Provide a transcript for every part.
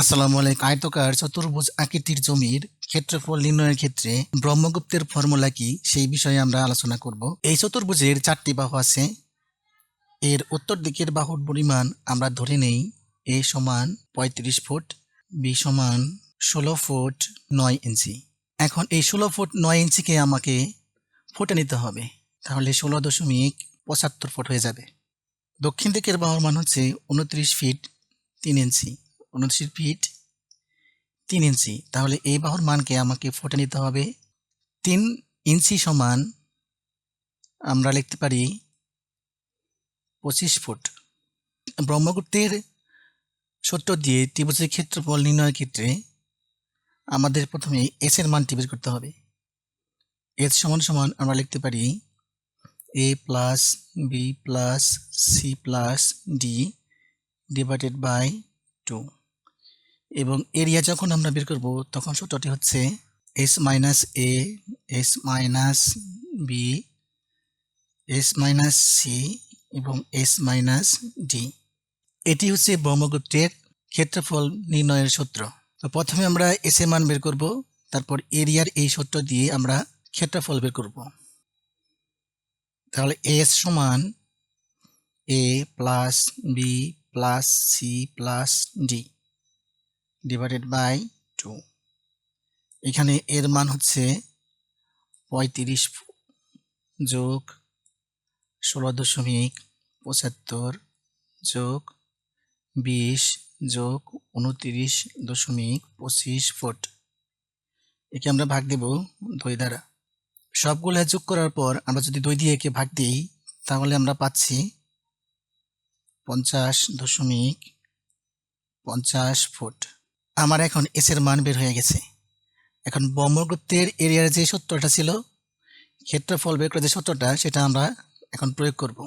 আসসালামু আলাইকুম। আয়তকার চতুর্ভুজ আকৃতির জমির ক্ষেত্রফল নির্ণয়ের ক্ষেত্রে ব্রহ্মগুপ্তের ফর্মুলা কি, সেই বিষয়ে আমরা আলোচনা করব। এই চতুর্ভুজের চারটি বাহু আছে। এর উত্তর দিকের বাহুর পরিমাণ আমরা ধরে নেই। এ সমান পঁয়ত্রিশ ফুট, বি সমান ষোলো ফুট নয় ইঞ্চি। এখন এই ষোলো ফুট নয় ইঞ্চিকে আমাকে ফুটে নিতে হবে। তাহলে ষোলো দশমিক পঁচাত্তর ফুট হয়ে যাবে। দক্ষিণ দিকের বাহুর মান হচ্ছে উনত্রিশ ফিট তিন ইঞ্চি। উনত্রিশ ফিট, তিন ইঞ্চি। তাহলে এই বাহুর মানকে আমাকে ফুটে নিতে হবে তিন ইঞ্চি সমান, আমরা লিখতে পারি পঁচিশ ফুট। ব্রহ্মগুপ্তের সূত্র দিয়ে ত্রিভুজের ক্ষেত্রফল নির্ণয়ের ক্ষেত্রে আমাদের প্রথমে এস এর মানটি বের করতে হবে। এস সমান সমান আমরা লিখতে পারি A plus B plus C plus D divided by two এবং এরিয়া যখন আমরা বের করব, তখন সূত্রটি হচ্ছে S minus A S minus B S minus C এবং এস মাইনাস ডি এটি হচ্ছে ব্রহ্মগুপ্তের ক্ষেত্রফল নির্ণয়ের সূত্র। তো প্রথমে আমরা এস এ মান বের করব, তারপর এরিয়ার এই সূত্র দিয়ে আমরা ক্ষেত্রফল বের করব। তাহলে এস সমান A plus B plus C plus D divided by two এখানে এর মান হচ্ছে পঁয়ত্রিশ যোগ ষোলো দশমিক পঁচাত্তর যোগ বিশ যোগ উনত্রিশ দশমিক পঁচিশ ফুট। একে আমরা ভাগ দেব দুই দ্বারা। সবগুলো যোগ করার পর আমরা যদি দুই দিয়ে একে ভাগ দিই, তাহলে আমরা পাচ্ছি পঞ্চাশ দশমিক পঞ্চাশ ফুট। আমার এখন এসের মান বের হয়ে গেছে। এখন ব্রহ্মগুপ্তের এরিয়ার যে সূত্রটা ছিল, ক্ষেত্রফল বের করে যে সূত্রটা, সেটা আমরা এখন প্রয়োগ করব।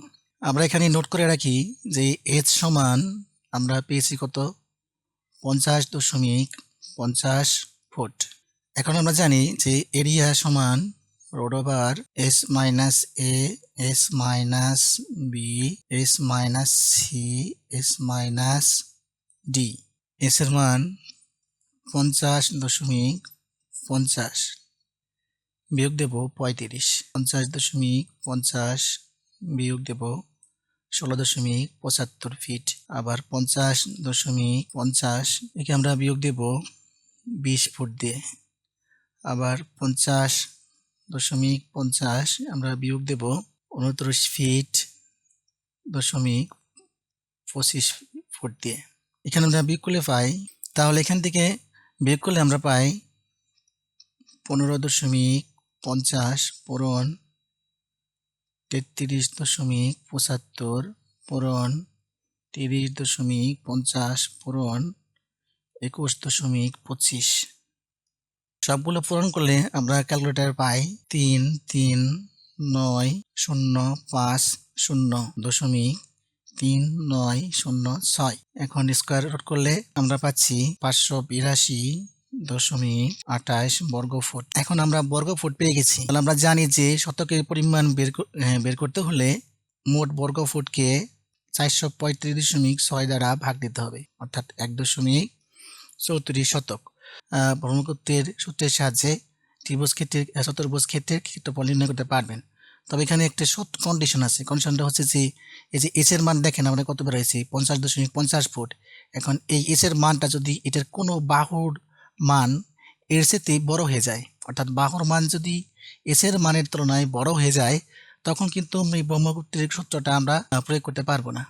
আমরা এখানে নোট করে রাখি যে এস সমান আমরা পেয়েছি কত? পঞ্চাশ দশমিক পঞ্চাশ ফুট। এখন আমরা জানি যে এরিয়া সমান root over S minus A S minus B S minus C S minus D S এর মান পঞ্চাশ দশমিক পঞ্চাশ বিয়োগ দেব পঁয়ত্রিশ। পঞ্চাশ দশমিক পঞ্চাশ বিয়োগ দেব ষোলো দশমিক পঁচাত্তর ফিট আবার পঞ্চাশ দশমিক পঞ্চাশ একে আমরা বিয়োগ দেব বিশ ফুট দিয়ে। আবার পঞ্চাশ দশমিক পঞ্চাশ আমরা বিয়োগ দেব উনত্রিশ ফিট দশমিক পঁচিশ ফুট দিয়ে। এখানে আমরা বিয়োগ করলে পাই। তাহলে এখান থেকে বিয়োগ করলে আমরা পাই পনেরো দশমিক পঞ্চাশ, পূরণ তেত্রিশ দশমিক পঁচাত্তর, পূরণ তিরিশ দশমিক পঞ্চাশ, পূরণ একুশ দশমিক পঁচিশ। সবগুলো পূরণ করলে আমরা ক্যালকুলেটার পাই তিন তিন, নয়, শূন্য, পাঁচ, শূন্য দশমিক তিন নয় শূন্য ছয়। এখন স্কোয়ার রুট করলে আমরা পাচ্ছি পাঁচশো বিরাশি দশমিক আঠাশ বর্গ ফুট এখন আমরা বর্গ ফুট পেয়ে গেছি। তাহলে আমরা জানি যে শতকের পরিমাণ বের হ্যাঁ, বের করতে হলে মোট বর্গ ফুটকে চারশো পঁয়ত্রিশ দশমিক ছয় দ্বারা ভাগ দিতে হবে অর্থাৎ এক দশমিক চৌত্রিশ শতক। ব্রহ্মগুপ্তের সূত্রের সাহায্যে ত্রিভুজ ক্ষেত্রের আহ, চতুর্ভুজ ক্ষেত্রের ক্ষেত্রফল নির্ণয় করতে পারবেন। তবে এখানে একটা সৎ কন্ডিশন আছে। কন্ডিশনটা হচ্ছে যে, এই যে এসের মান দেখেন, আমরা কত বেরোয়েছি পঞ্চাশ দশমিক পঞ্চাশ ফুট। এখন এই এসের মানটা যদি এটার কোনো বাহুর মান এর সাথে বড় হয়ে যায়, অর্থাৎ বাহুর মান যদি এসের মানের তুলনায় বড় হয়ে যায়, তখন কিন্তু এই ব্রহ্মগুপ্তের সূত্রটা আমরা প্রয়োগ করতে পারব না।